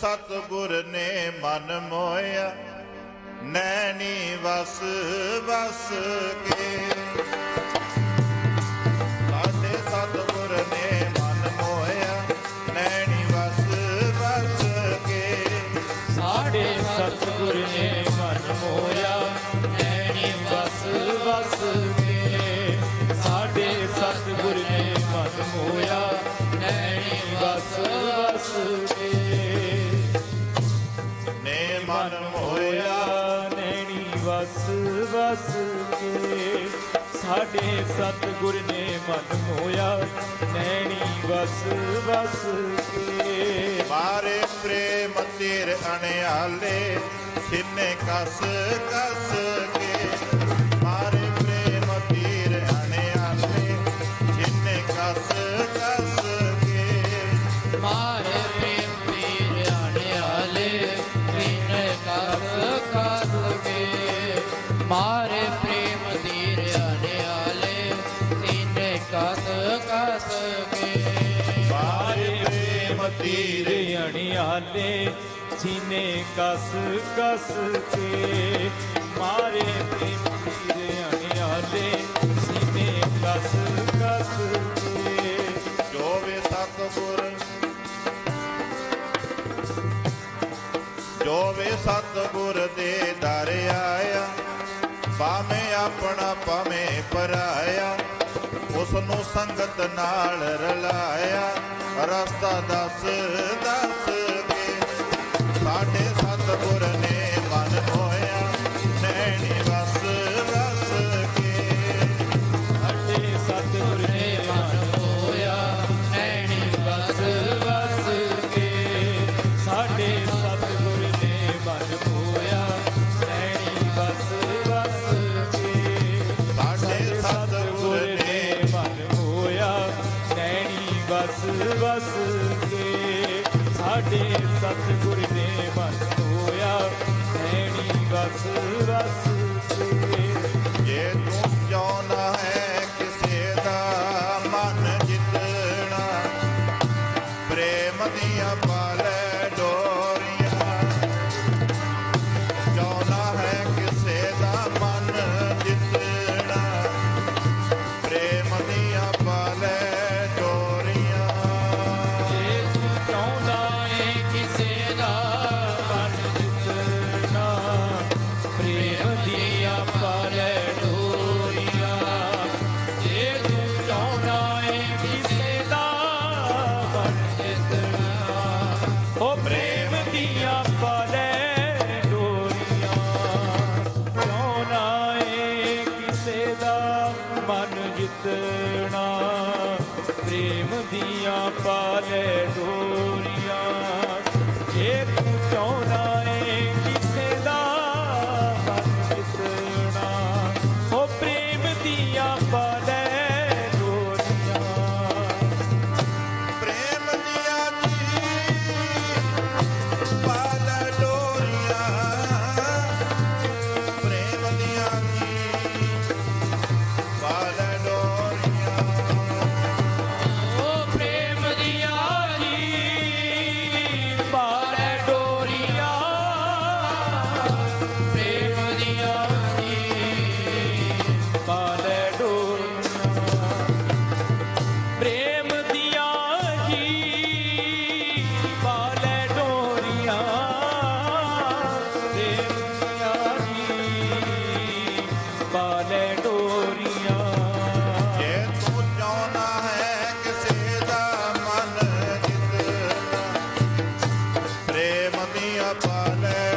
ਸਤਿਗੁਰ ਨੇ ਮਨ ਮੋਇਆ ਨੈਣੀ ਵਸ ਵਸ ਕੇ। ਵਸ ਵਸ ਕੇ ਸਾਡੇ ਸਤਿਗੁਰ ਨੇ ਮਨ ਮੋਇਆ ਨੈਣੀ ਵਸ ਵਸ ਕੇ ਮਾਰੇ ਪ੍ਰੇਮ ਤੀਰ ਅਣਿਆਲੇ ਛਿੰਨੇ ਕਸ ਕਸ ਪ੍ਰੇਮ ਅਣਿਆਲੇ ਸੀਨੇ ਕਸ ਕਸ ਕੇ ਮਾਰੇ ਪ੍ਰੇਮ ਅਣਿਆਲੇ ਸੀਨੇ ਕਸ ਕਸ ਕੇ। ਜੋ ਵੇ ਸਤਿਗੁਰ, ਜੋ ਸਤਿਗੁਰ ਦੇ ਦਰ ਆਇਆ, ਭਾਵੇਂ ਆਪਣਾ ਭਾਵੇਂ ਪਰਾਇਆ ਉਸ ਨੂੰ ਸੰਗਤ ਨਾਲ ਰਲਾਇਆ। ਰਸਤਾ ਦੱਸ ਦੱਸ ਕੇ ਸਾਡੇ ਸਤਿਗੁਰ ਨੈਣੀ ਕੇ ਸਾਡੇ ਸਤਿਗੁਰ ਨੇ ਮਨ ਹੋਇਆ। ਨੈਣੀ ਬਸ ਬਸ ਕੇ। ਜੇ ਤੂੰ ਚਾਹੁੰਦਾ ਹੈ ਕਿਸੇ ਦਾ ਮਨ ਜਿੱਤਣਾ, ਪ੍ਰੇਮ ਦੀਆਂ ਪਾਲੇ ਕਿਸੇ ਦਾ ਮਨ ਜਿੱਤਣਾ ਪ੍ਰੇਮ ਦੀਆਂ ਪਾਲੇ ਡੋਰੀਆਂ ਬਾਲੇ ਡੋਰੀਆਂ ਜੇ ਤੂੰ ਚਾਹਨਾ ਹੈ ਕਿਸੇ ਦਾ ਮਨ ਜਿੱਤ ਪ੍ਰੇਮ ਦੀਆਂ ਬਾਲੇ